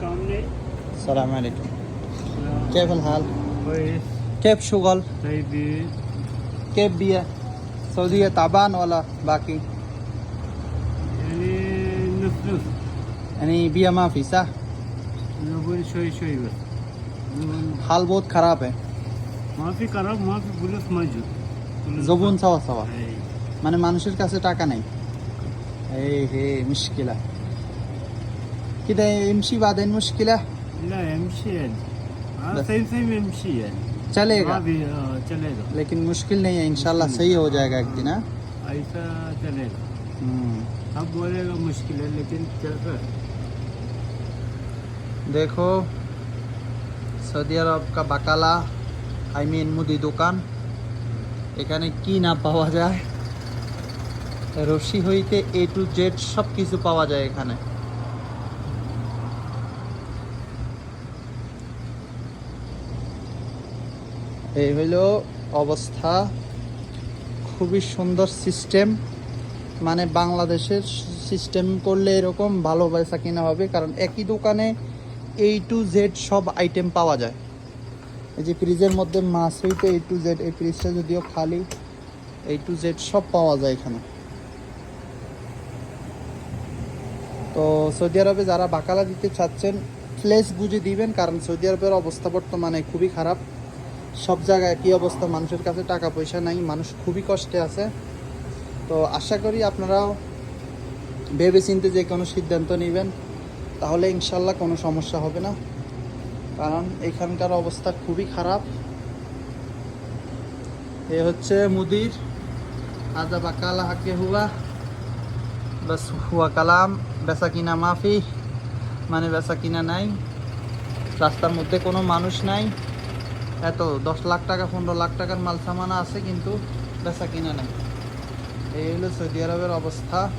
काम नहीं السلام عليكم كيف الحال؟ كويس كيف شغل؟ طيب كيف بيئة؟ سعودية تعبان ولا باقي؟ يعني نص نص يعني بيئة ما في صح؟ نقول شوي شوي بس نقول حال बहुत خراب है ما في قرار ما في فلوس موجود فلوس জবুন চাওয়া চাওয়া أي. মানে মানুষের কাছে টাকা নেই এই হে মুশকিলা كده يمشي بعدين مشكلة لا يمشي يعني हाँ बस। सही सही में يمشي يعني चलेगा ما في آه، चलेगा लेकिन मुश्किल नहीं है इंशाल्लाह सही हो जाएगा एक दिन हाँ ऐसा चलेगा हम्म, अब बोलेगा मुश्किल है लेकिन चलता है देखो সৌদি আরব কা বাকালা আই মিন মুদি দোকান এখানে কি না পাওয়া যায় রশি হইতে এ টু জেড সব কিছু পাওয়া যায় এখানে এই হইল অবস্থা। খুবই সুন্দর সিস্টেম মানে বাংলাদেশের সিস্টেম করলে এরকম ভালো পয়সা কিনা হবে, কারণ একই দোকানে এই টু জেড সব আইটেম পাওয়া যায়। এই যে ফ্রিজের মধ্যে মাছ হইতে এই টু জেড এই ফ্রিজটা যদিও খালি এই টু জেড সব পাওয়া যায় এখানে। তো সৌদি আরবে যারা বাকালা দিতে চাচ্ছেন প্লেস বুঝে দিবেন, কারণ সৌদি আরবের অবস্থা বর্তমানে খুবই খারাপ। সব জায়গায় একই অবস্থা, মানুষের কাছে টাকা পয়সা নাই, মানুষ খুবই কষ্টে আছে। তো আশা করি আপনারাও ভেবে চিন্তে যে কোনো সিদ্ধান্ত নেবেন, তাহলে ইনশাল্লাহ কোনো সমস্যা হবে না। কারণ এখানকার অবস্থা খুবই খারাপ। এ হচ্ছে মুদির আদা বাকালা হাকে হুয়া, বাস হুয়া কালাম, বেচা কিনা মাফি মানে বেচা কিনা নাই। রাস্তার মধ্যে কোনো মানুষ নাই। এত, দশ লাখ টাকা, পনেরো লাখ টাকার মাল সামানা আছে, কিন্তু বেচা কিনা নাই। এই হলো সৌদি আরবের অবস্থা।